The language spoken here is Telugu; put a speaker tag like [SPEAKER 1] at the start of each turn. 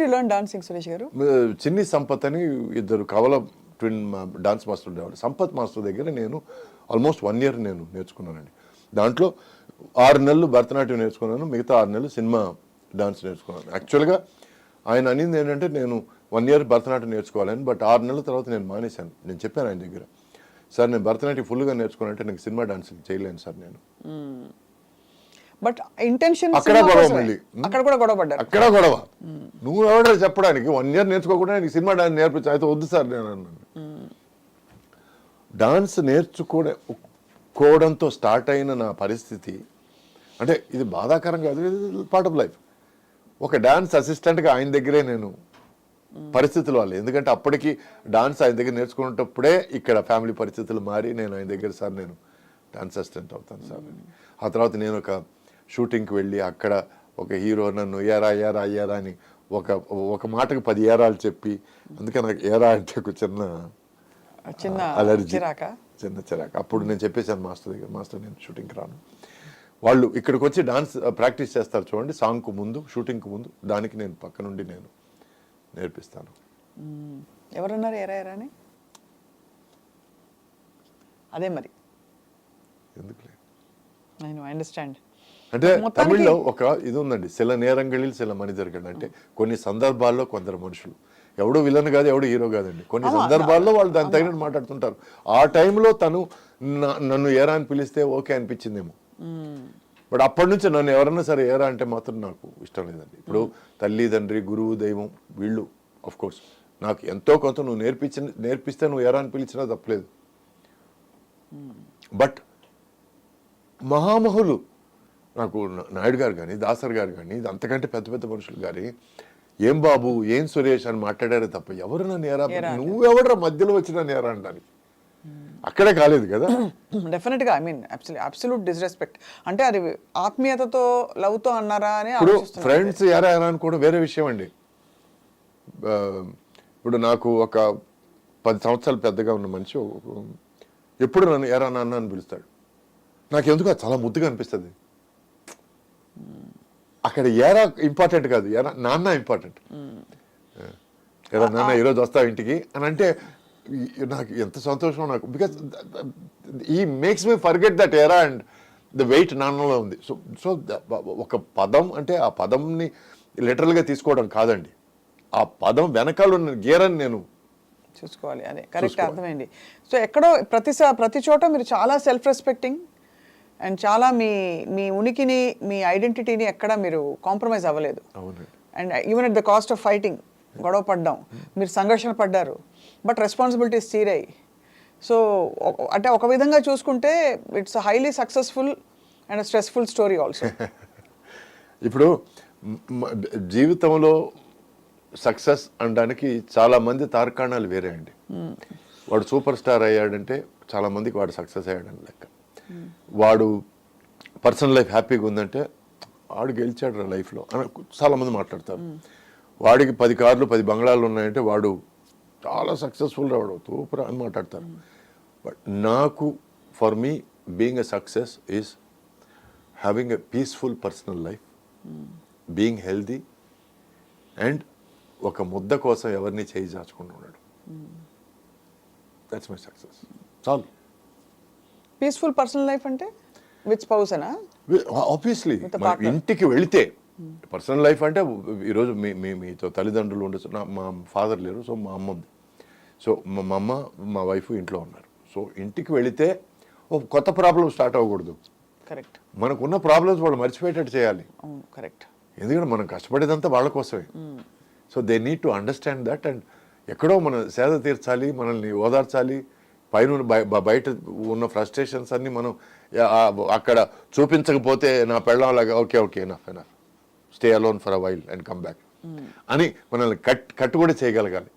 [SPEAKER 1] Did you learn dancing Suresh garu
[SPEAKER 2] Chinni Sampath అని ఇద్దరు కవల ట్విన్ డాన్స్ మాస్టర్ ఉండేవాడు సంపత్ మాస్టర్ దగ్గర నేను ఆల్మోస్ట్ వన్ ఇయర్ నేను నేర్చుకున్నానండి. దాంట్లో ఆరు నెలలు భరతనాట్యం నేర్చుకున్నాను మిగతా ఆరు నెలలు సినిమా డాన్స్ నేర్చుకున్నాను. యాక్చువల్గా ఆయన అనింది ఏంటంటే నేను వన్ ఇయర్ భరతనాట్యం నేర్చుకోవాలని బట్ ఆరు నెలల తర్వాత నేను మానేశాను. నేను చెప్పాను ఆయన దగ్గర సార్ నేను భరతనాట్యం ఫుల్గా నేర్చుకున్నానంటే నాకు సినిమా డాన్స్ చేయలేను సార్ నేను.
[SPEAKER 1] బట్ ఇంటెన్షన్
[SPEAKER 2] అక్కడ గొడవ మళ్ళీ.
[SPEAKER 1] అక్కడ కూడా గొడవ పడ్డారు.
[SPEAKER 2] అక్కడ గొడవ. నువ్వు ఎవడో చెప్పడానికి? వన్ ఇయర్ నేర్చుకోకుండా నీకు సినిమా డాన్స్ నేర్పించు అయితే వద్దు సార్ నేను అన్నాను. డాన్స్ నేర్చుకోవడంతో స్టార్ట్ అయిన నా పరిస్థితి అంటే ఇది బాధాకరం కాదు ఇది పార్ట్ ఆఫ్ లైఫ్ ఒక డాన్స్ అసిస్టెంట్గా ఆయన దగ్గరే నేను పరిస్థితులు వాళ్ళు. ఎందుకంటే అప్పటికి డాన్స్ ఆయన దగ్గర నేర్చుకునేటప్పుడే ఇక్కడ ఫ్యామిలీ పరిస్థితులు మారి నేను ఆయన దగ్గర సార్ నేను డాన్స్ అసిస్టెంట్ అవుతాను సార్ ఆ తర్వాత నేను ఒక షూటింగ్కి వెళ్ళి అక్కడ ఒక హీరో నన్ను ఏరా ఏరా ఏరా అని ఒక ఒక మాటకు పది ఏరాలు చెప్పి అందుకే నాకు ఏరా అంటే ఒక చిన్న
[SPEAKER 1] చిన్న
[SPEAKER 2] అలర్జీ చిన్న చిరాక. అప్పుడు నేను చెప్పేశాను మాస్టర్ దగ్గర మాస్టర్ నేను షూటింగ్కి రాను. వాళ్ళు ఇక్కడికి వచ్చి డాన్స్ ప్రాక్టీస్ చేస్తారు చూడండి సాంగ్కు ముందు షూటింగ్కు ముందు దానికి నేను పక్క నుండి నేను నేర్పిస్తాను.
[SPEAKER 1] ఎవరన్నారు ఎరా ఎరా అని? అదే మరి.
[SPEAKER 2] ఎందుకులే?
[SPEAKER 1] నేను అండర్స్టాండ్
[SPEAKER 2] అంటే తమిళ్ళో ఒక ఇది ఉందండి. సిల నేరంగళిల్ సిల మనిదరగండి అంటే కొన్ని సందర్భాల్లో కొందరు మనుషులు. ఎవడు విలన్ కాదు ఎవడు హీరో కాదండి. కొన్ని సందర్భాల్లో వాళ్ళు దాని తగినట్టు మాట్లాడుతుంటారు. ఆ టైంలో తను నన్ను ఏరా అని పిలిస్తే ఓకే అనిపించిందేమో. బట్ అప్పటి నుంచి నన్ను ఎవరన్నా సరే ఏరా అంటే మాత్రం నాకు ఇష్టం లేదండి. ఇప్పుడు తల్లి తండ్రి గురువు దైవం వీళ్ళు ఆఫ్ కోర్స్ నాకు ఎంతో కొంత నువ్వు నేర్పించిన నేర్పిస్తే నువ్వు ఏరా అని పిలిచినా తప్పలేదు. బట్ మహామహులు నాకు నా- నాయుడు గారు కానీ దాసర్ గారు కానీ ఇది అంతకంటే పెద్ద పెద్ద మనుషులు కానీ ఏం బాబు ఏం సురేష్ అని మాట్లాడారే తప్ప ఎవరు నన్ను ఏరా?
[SPEAKER 1] ఏరా
[SPEAKER 2] నువ్వెవడరా మధ్యలో వచ్చి నన్ను ఏరా అంటానికి అక్కడే కాలేదు కదా?
[SPEAKER 1] డెఫినెట్గా ఐ మీన్ అబ్సల్యూట్ డిస్రెస్పెక్ట్ అంటే అది ఆత్మీయతతో లవ్తో అన్నారా అని
[SPEAKER 2] ఇప్పుడు ఫ్రెండ్స్ ఎరా ఎరా అనుకోవడం వేరే విషయం అండి. ఇప్పుడు నాకు ఒక పది సంవత్సరాలు పెద్దగా ఉన్న మనిషి ఎప్పుడు నన్ను ఎరా నాన్న అని పిలుస్తాడు. నాకు ఎందుకు చాలా ముద్దుగా అనిపిస్తుంది. అక్కడ ఎరా ఇంపార్టెంట్ కాదు. ఎరా నాన్న ఇంపార్టెంట్. ఎరా నాన్న ఈరోజు వస్తావు ఇంటికి అని అంటే నాకు ఎంత సంతోషం నాకు. Because he makes me forget that era and the weight నాన్నలో ఉంది. సో సో ఒక పదం అంటే ఆ పదంని లిటరల్గా తీసుకోవడం కాదండి. ఆ పదం వెనకాల ఉన్న గీరని నేను
[SPEAKER 1] చూసుకోవాలి. అదే కరెక్ట్. అర్థమైంది. సో ఎక్కడో ప్రతి ప్రతి చోట మీరు చాలా సెల్ఫ్ రెస్పెక్టింగ్ అండ్ చాలా మీ మీ ఉనికిని మీ ఐడెంటిటీని ఎక్కడ మీరు కాంప్రమైజ్ అవ్వలేదు. And even at the cost of fighting గొడవ పడ్డాం. మీరు సంఘర్షణ పడ్డారు. But responsibilities తీరాయి. సో అంటే ఒక విధంగా చూసుకుంటే it's highly successful and stressful story also
[SPEAKER 2] ఇప్పుడు జీవితంలో సక్సెస్ అనడానికి చాలా మంది తార్కాణాలు వేరే అండి. వాడు సూపర్ స్టార్ అయ్యాడంటే చాలా మందికి వాడు సక్సెస్ అయ్యాడని లెక్క. వాడు పర్సనల్ లైఫ్ హ్యాపీగా ఉందంటే వాడు గెలిచాడు రా లైఫ్లో అని చాలామంది మాట్లాడతారు. వాడికి పది కార్లు పది బంగ్లాలు ఉన్నాయంటే వాడు చాలా సక్సెస్ఫుల్ వాడు తూపురా అని మాట్లాడతారు. బట్ నాకు for me being a success is having a peaceful personal life being healthy and ఒక ముద్ద కోసం ఎవరిని చేయి చాచకుండా ఉండడం. దట్స్ మై సక్సెస్ చాలు.
[SPEAKER 1] పీస్ఫుల్ పర్సనల్ లైఫ్ అంటే విత్ స్పౌస్ అనా
[SPEAKER 2] ఆబ్వియస్లీ. ఇంటికి వెళితే పర్సనల్ లైఫ్ అంటే ఈరోజు మీ మీ మీతో తల్లిదండ్రులు ఉండొచ్చు నా మా ఫాదర్ లేరు సో మా అమ్మ ఉంది. సో మా అమ్మ మా వైఫ్ ఇంట్లో ఉన్నారు. సో ఇంటికి వెళితే ఓ కొత్త ప్రాబ్లం స్టార్ట్ అవ్వకూడదు.
[SPEAKER 1] కరెక్ట్
[SPEAKER 2] మనకున్న ప్రాబ్లమ్స్ వాళ్ళు మర్చిపోయేటట్టు చేయాలి.
[SPEAKER 1] కరెక్ట్
[SPEAKER 2] ఎందుకంటే మనం కష్టపడేదంతా వాళ్ళ కోసమే. So they need to understand that and ఎక్కడో మనం సేద తీర్చాలి మనల్ని ఓదార్చాలి పైన బయట ఉన్న ఫ్రస్ట్రేషన్స్ అన్ని మనం అక్కడ చూపించకపోతే నా పెళ్ళం లాగా okay okay enough enough stay alone for a while and come back అని మనల్ని కట్ కట్టు కూడా చేయగలగాలి